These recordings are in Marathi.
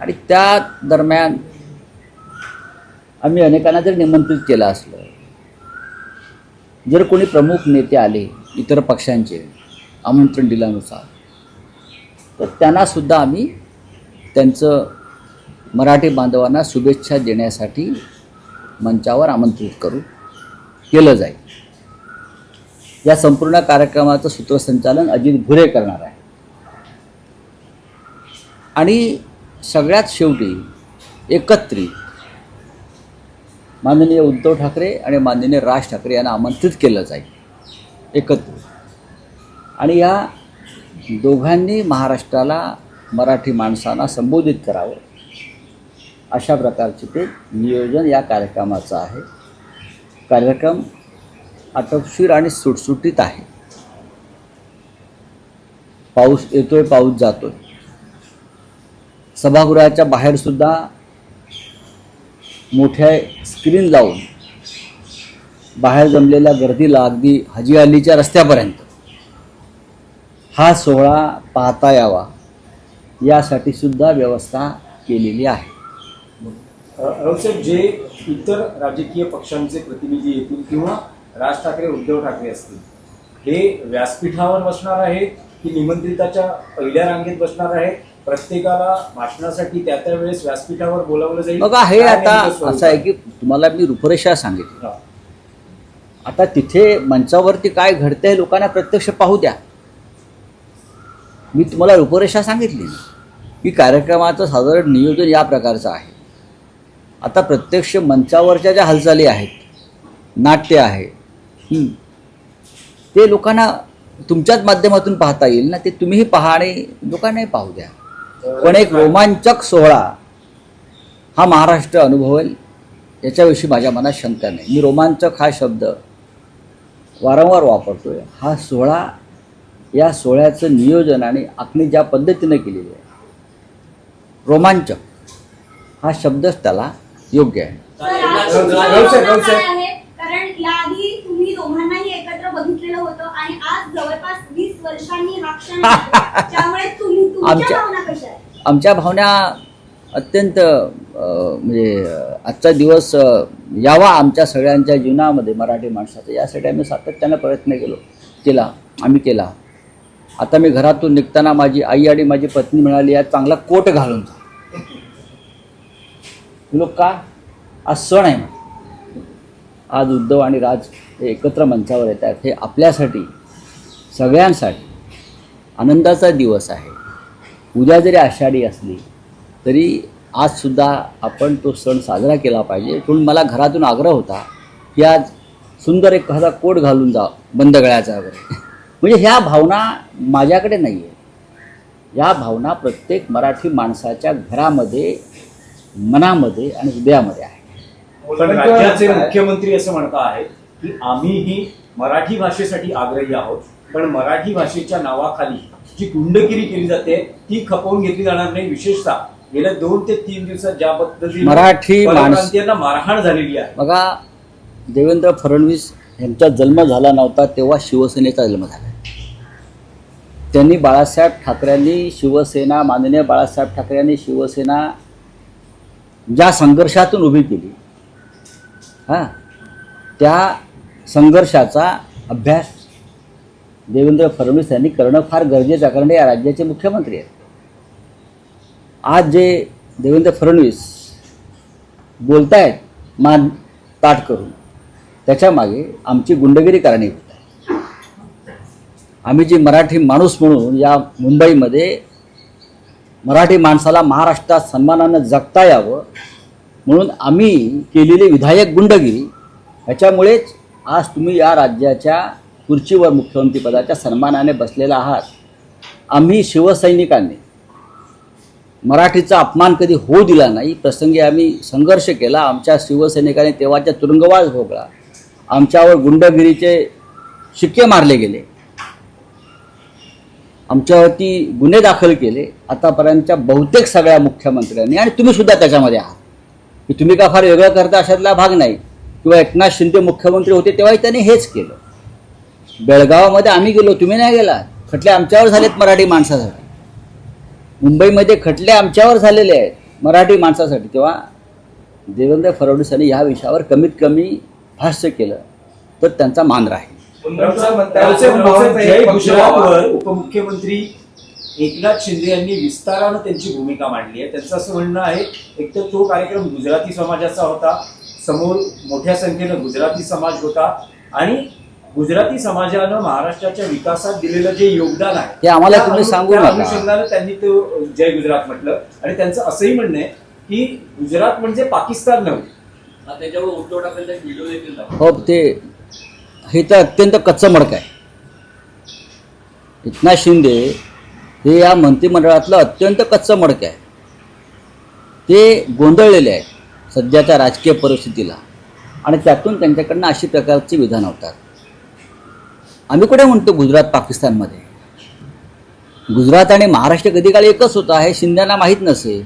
आणि त्या दरम्यान आम्ही अनेकांना जर निमंत्रित केलं असलं जर कोणी प्रमुख नेते आले इतर पक्षांचे आमंत्रण दिल्यानुसार तर त्यांनासुद्धा आम्ही त्यांचं मराठी बांधवांना शुभेच्छा देण्यासाठी मंचावर आमंत्रित करू केलं जाईल. या संपूर्ण कार्यक्रमाचं सूत्रसंचालन अजित भुरे करणार आहे. आणि सगळ्यात शेवटी एकत्रित. माननीय उद्धव ठाकरे आणि माननीय राज ठाकरे यांना आमंत्रित केलं जाईल. एकत्रित. आणि या दोघांनी महाराष्ट्राला मराठी माणसांना संबोधित करावं. अशा प्रकारचे ते नियोजन या कार्यक्रमाचं आहे. कार्यक्रम आटोपशीर आणि सुटसुटीत आहे. पाऊस येतोय पाऊस जातोय. सभागृहाच्या बाहेरसुद्धा मोठ्या स्क्रीन लावून बाहेर जमलेल्या गर्दीला अगदी हजी अलीच्या रस्त्यापर्यंत हा सोहळा पाहता यावा. यासाठी सुद्धा व्यवस्था केलेली आहे. राऊतसाहेब जे इतर राजकीय पक्षांचे प्रतिनिधी येतील किंवा राज ठाकरे उद्धव ठाकरे असतील हे व्यासपीठावर बसणार आहे की निमंत्रिताच्या पहिल्या रांगेत बसणार आहे प्रत्येकाला भाषणासाठी त्या त्या वेळेस व्यासपीठावर बोलावलं जाईल. बघा हे आता असं आहे की तुम्हाला मी रूपरेषा सांगितली. आता तिथे मंचावरती काय घडतंय लोकांना प्रत्यक्ष पाहू द्या. मी तुम्हाला रूपरेषा सांगितली की कार्यक्रमाचं साधारण नियोजन या प्रकारचं आहे. आता प्रत्यक्ष मंचावरच्या ज्या हालचाली आहेत नाट्य आहे हं, ते लोकांना तुमच्याच माध्यमातून पाहता येईल ना ते तुम्हीही पहा आणि लोकांनाही पाहू द्या. पण एक रोमांचक सोहळा हा महाराष्ट्र अनुभवेल याच्याविषयी माझ्या मनात शंका नाही मी रोमांचक हा शब्द वारंवार वापरतोय हा सोहळा या सोहळ्याचं नियोजन आणि आखणी ज्या पद्धतीनं केलेली आहे रोमांचक हा शब्दच त्याला योग्य आहे राऊत- काय राऊतसाहेब, राऊतसाहेब. आहे? कारण याआधी तुम्ही दोघांनाही एकत्र बघितलेलं होतं आणि आज जवळपास वीस वर्षांनी हा क्षण आहे. त्यामुळे तुम्ही तुमच्या आमच्या- भावना कशा आहेत आमच्या भावना अत्यंत म्हणजे आजचा दिवस यावा आमच्या सगळ्यांच्या जीवनामध्ये मराठी माणसाचा. यासाठी आम्ही सातत्यानं प्रयत्न केलो केला आम्ही केला. आता मी घरातून निघताना माझी आई आणि माझी पत्नी म्हणाली या चांगला कोट घालून जा. लोक का? आज सण आहे आज उद्धव आणि राज हे एकत्र मंचावर येत आहेत हे आपल्यासाठी सगळ्यांसाठी आनंदाचा दिवस आहे. उद्या जरी आषाढी असली तरी आजसुद्धा आपण तो सण साजरा केला पाहिजे. म्हणून मला घरातून आग्रह होता की आज सुंदर एक एखादा कोट घालून जा बंद गळ्याचा वगैरे. म्हणजे ह्या भावना माझ्याकडे नाही आहे या भावना प्रत्येक मराठी माणसाच्या घरामध्ये मनामध्ये आणि हृदयामध्ये आहे. पण राज्याचे मुख्यमंत्री असं म्हणता आहेत की आम्हीही मराठी भाषेसाठी आग्रही आहोत पण मराठी भाषेच्या नावाखाली जी गुंडगिरी केली जाते ती खपवून घेतली जाणार नाही. विशेषतः गेल्या दोन ते तीन दिवसात ज्या पद्धतीने मराठी परप्रांतीयांना मारहाण झालेली आहे. बघा देवेंद्र फडणवीस यांचा जन्म झाला नव्हता तेव्हा शिवसेनेचा जन्म झाला. त्यांनी बाळासाहेब ठाकरेंनी शिवसेना माननीय बाळासाहेब ठाकरे यांनी शिवसेना ज्या संघर्षातून उभी केली हां त्या संघर्षाचा अभ्यास देवेंद्र फडणवीस यांनी करणं फार गरजेचं आहे कारण या राज्याचे मुख्यमंत्री आहेत. आज जे देवेंद्र फडणवीस बोलतायत मान ताट करून त्याच्यामागे आमची गुंडगिरी कारणीभूत आहे. आम्ही जी मराठी माणूस म्हणून या मुंबईमध्ये मराठी माणसाला महाराष्ट्रात सन्मानानं जगता यावं म्हणून आम्ही केलेली विधायक गुंडगिरी ह्याच्यामुळेच आज तुम्ही या राज्याच्या खुर्चीवर मुख्यमंत्रीपदाच्या सन्मानाने बसलेला आहात. आम्ही शिवसैनिकांनी मराठीचा अपमान कधी होऊ दिला नाही. प्रसंगी आम्ही संघर्ष केला. आमच्या शिवसैनिकांनी तेव्हाच्या तुरुंगवास भोगला. आमच्यावर गुंडगिरीचे शिक्के मारले गेले. आमच्यावरती गुन्हे दाखल केले. आतापर्यंतच्या बहुतेक सगळ्या मुख्यमंत्र्यांनी आणि तुम्ही सुद्धा त्याच्यामध्ये आहात. की तुम्ही का फार वेगळं करता अशातला भाग नाही. किंवा एकनाथ शिंदे मुख्यमंत्री होते तेव्हाही त्यांनी हेच केलं. बेळगावामध्ये आम्ही गेलो तुम्ही नाही गेला. खटले आमच्यावर झालेत मराठी माणसासाठी. मुंबईमध्ये खटले आमच्यावर झालेले आहेत मराठी माणसासाठी. तेव्हा देवेंद्र फडणवीस यांनी ह्या विषयावर कमीत कमी भाष्य केलं. तर त्यांचा मान राहील. उपमुख्यमंत्री एकनाथ शिंदे यांनी विस्तारानं त्यांची भूमिका मांडली आहे. त्यांचं असं म्हणणं आहे एकतर तो कार्यक्रम गुजराती समाजाचा होता समोर मोठ्या संख्येनं गुजराती समाज होता आणि गुजराती समाजानं महाराष्ट्राच्या विकासात दिलेलं जे योगदान आहे हे आम्हाला त्या तुम्ही अनु- सांगू त्या नका. अनुषंगानं त्यांनी तो जय गुजरात म्हटलं. आणि त्यांचं असंही म्हणणं आहे की गुजरात म्हणजे पाकिस्तान नव्हे. त्याच्यावर उद्धव व्हिडिओ देखील दाखवला. हो ते हे तर अत्यंत कच्चं मडक आहे. एकनाथ शिंदे हे या मंत्रिमंडळातलं अत्यंत कच्चं मडक आहे. ते गोंधळलेले आहेत सध्याच्या राजकीय परिस्थितीला. आणि त्यातून त्यांच्याकडनं अशी प्रकारची विधानं होतात. आम्ही कुठे म्हणतो गुजरात पाकिस्तानमध्ये? गुजरात आणि महाराष्ट्र कधी काळ एकच होता हे शिंद्यांना माहीत नसे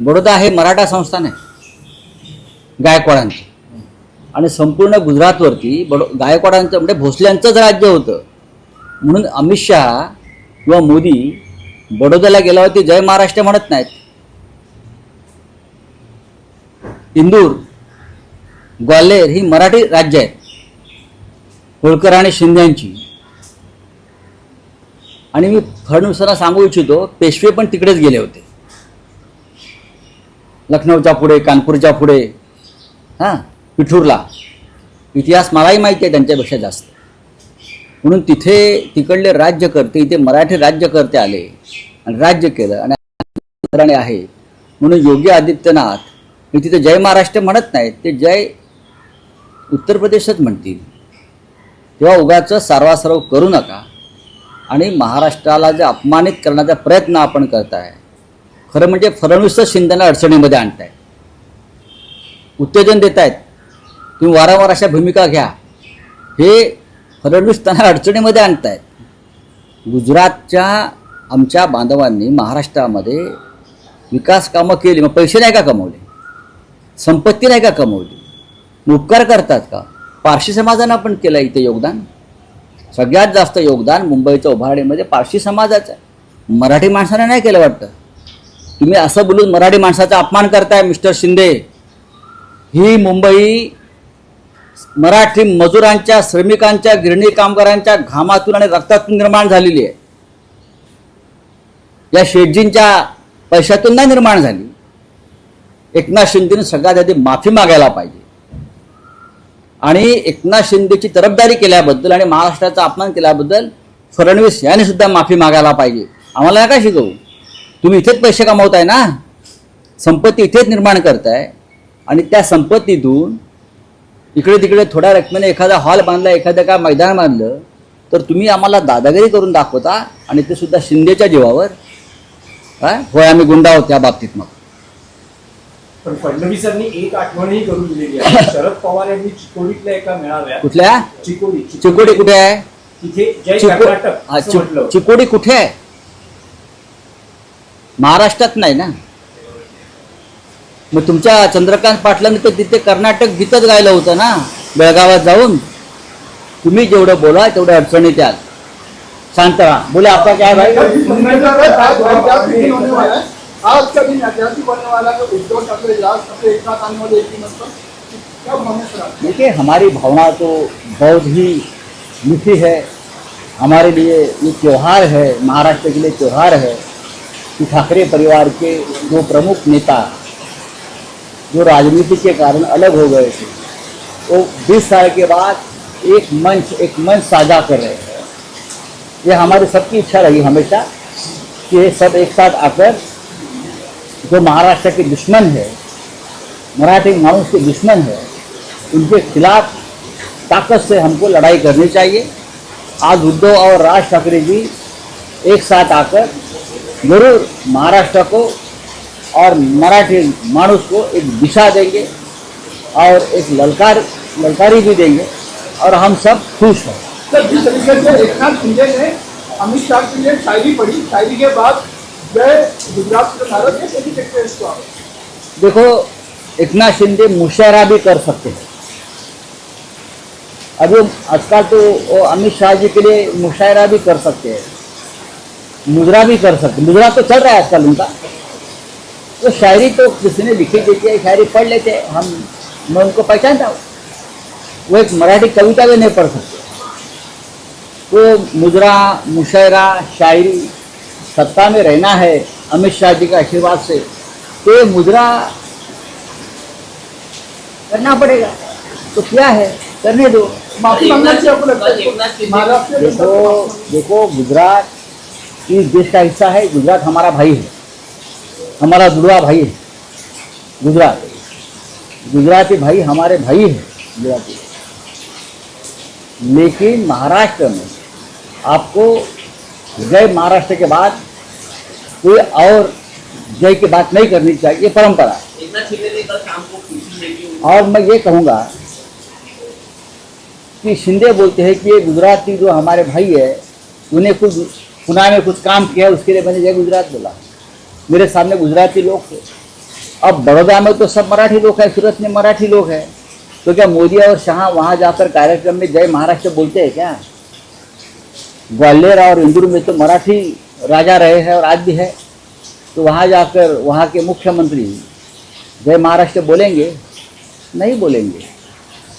बडोदा हे मराठा संस्थान आहे गायकवाडांचं. आणि संपूर्ण गुजरातवरती बडो गायकवाडांचं म्हणजे भोसल्यांचंच राज्य होतं. म्हणून अमित शहा किंवा मोदी बडोद्याला गेल्यावरती जय महाराष्ट्र म्हणत नाहीत. इंदूर ग्वाल्हेर ही मराठी राज्य आहेत. होळकर आणि शिंद्यांची. आणि मी फडणवीसांना सांगू इच्छितो पेशवे पण तिकडेच गेले होते. लखनौच्या पुढे कानपूरच्या पुढे हां पिठूरला. इतिहास मलाही माहिती आहे त्यांच्यापेक्षा जास्त. म्हणून तिथे तिकडले राज्यकर्ते इथे मराठी राज्यकर्ते आले आणि राज्य केलं आणि आणि आहे. म्हणून योगी आदित्यनाथ हे तिथे जय महाराष्ट्र म्हणत नाहीत ते जय उत्तर प्रदेशच म्हणतील. तेव्हा उगाच सारवासारव करू नका. आणि महाराष्ट्राला जे अपमानित करण्याचा प्रयत्न आपण करताय खरं म्हणजे फडणवीसच शिंदेला अडचणीमध्ये आणताय उत्तेजन देत आहेत तुम्ही वारंवार अशा भूमिका घ्या. हे फडणवीस त्यांना अडचणीमध्ये आणतायत. गुजरातच्या आमच्या बांधवांनी महाराष्ट्रामध्ये विकास कामं केली मग पैसे नाही का कमवले? संपत्ती नाही का कमवली? उपकार करतात का? पारशी समाजानं पण केलं इथे योगदान. सगळ्यात जास्त योगदान मुंबईच्या उभारणीमध्ये पारशी समाजाचं आहे. मराठी माणसाने नाही केलं वाटतं. तुम्ही असं बोलून मराठी माणसाचा अपमान करताय मिस्टर शिंदे. ही मुंबई मराठी मजुरांच्या श्रमिकांच्या गिरणी कामगारांच्या घामातून आणि रक्तातून निर्माण झालेली आहे. या शेटजींच्या पैशातून नाही निर्माण झाली. एकनाथ शिंदेने सगळ्यात आधी माफी मागायला पाहिजे. आणि एकनाथ शिंदेची तरफदारी केल्याबद्दल आणि महाराष्ट्राचा अपमान केल्याबद्दल फडणवीस यांनी सुद्धा माफी मागायला पाहिजे. आम्हाला नका शिकवू. तुम्ही इथेच पैसे कमावताय ना? संपत्ती इथेच निर्माण करताय. आणि त्या संपत्तीतून इकडे तिकडे थोड्या रकमेने एखादा हॉल बांधला एखादं का मैदान बांधलं तर तुम्ही आम्हाला दादागिरी करून दाखवता आणि ते सुद्धा शिंदेच्या जीवावर काय होय आम्ही गुंडा आहोत त्या बाबतीत मग. पण फडणवीसांनी एक आठवणही करून दिलेली आहे. शरद पवार यांनी चिकोडीतल्या एका मेळाव्यात कुठल्या? चिकोडी चिकोडी. कुठे आहे? तिथे जय चिको- कर्नाटक हा, असं चिकोडी कुठे आहे? महाराष्ट्रात नाही ना? मग तुमच्या चंद्रकांत पाटलांनी तर तिथे कर्नाटक गीतच गायलं होतं ना? बेळगावात जाऊन? तुम्ही जेवढं बोला तेवढं अडचणीत याल. शांत राहा. बोले आपका क्या है भाई आज का दिन ऐतिहासिक बनने वाला है उद्धव ठाकरे राज ठाकरे एक साथ आने वाले एक ही देखिए, हमारी भावना तो बहुत ही मीठी है। हमारे लिए ये त्यौहार है, महाराष्ट्र के लिए त्यौहार है कि ठाकरे परिवार के दो प्रमुख नेता जो राजनीति के कारण अलग हो गए थे, वो 20 साल के बाद एक मंच एक मंच साझा कर रहे हैं। ये हमारी सबकी इच्छा रही हमेशा कि सब एक साथ आकर जो महाराष्ट्र के दुश्मन है, मराठी मानुष के दुश्मन है, उनके खिलाफ ताकत से हमको लड़ाई करनी चाहिए। आज उद्धव और राज ठाकरे जी एक साथ आकर ज़रूर महाराष्ट्र को और मराठी मानुष को एक दिशा देंगे और एक ललकार, ललकारी भी देंगे और हम सब खुश हैं। सर, जिस तरीके से एकनाथ शिंदे ने अमित शाह के लिए शायरी पढ़ी, शायरी के बाद देखो, इतना शिंदे मुशायरा भी कर सकते हैं। अभी आजकल तो अमित शाह जी के लिए मुशायरा भी कर सकते हैं। मुजरा भी कर सकते मुजरा तो चल रहा है आजकल उनका। तो शायरी तो किसी ने लिखी देती है, शायरी पढ़ लेते हैं। हम, मैं उनको पहचानता हूँ। वो एक मराठी कविता भी नहीं पढ़ सकते। वो मुजरा मुशायरा, शायरी सत्ता में रहना है अमित शाह जी के आशीर्वाद से तो ये मुद्रा करना पड़ेगा। तो क्या है? करने दो। में देखो देखो गुजरात इस देश का हिस्सा है गुजरात हमारा भाई है। हमारा जुड़वा भाई है गुजरात। गुजराती भाई हमारे भाई है गुजराती। लेकिन महाराष्ट्र में आपको जय महाराष्ट्र के बाद कोई और जय की बात नहीं करनी चाहिए ये परंपरा और मैं ये कहूँगा कि शिंदे बोलते हैं कि ये गुजराती जो हमारे भाई है उन्हें कुछ पुणे में कुछ काम किया उसके लिए मैंने जय गुजरात बोला। मेरे सामने गुजराती लोग थे। अब बड़ौदा में तो सब मराठी लोग हैं सूरत में मराठी लोग हैं। तो क्या मोदी और शाह वहाँ जाकर कार्यक्रम में जय महाराष्ट्र बोलते हैं क्या? ग्वालियर और इंदौर में तो मराठी राजा रहे हैं और आज भी है तो वहाँ जाकर वहाँ के मुख्यमंत्री जय महाराष्ट्र बोलेंगे? नहीं बोलेंगे।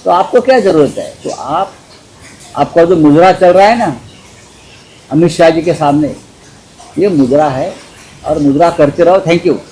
तो आपको क्या ज़रूरत है? तो आप, आपका जो मुजरा चल रहा है ना, अमित शाह जी के सामने, ये मुजरा है और मुजरा करते रहो। Thank you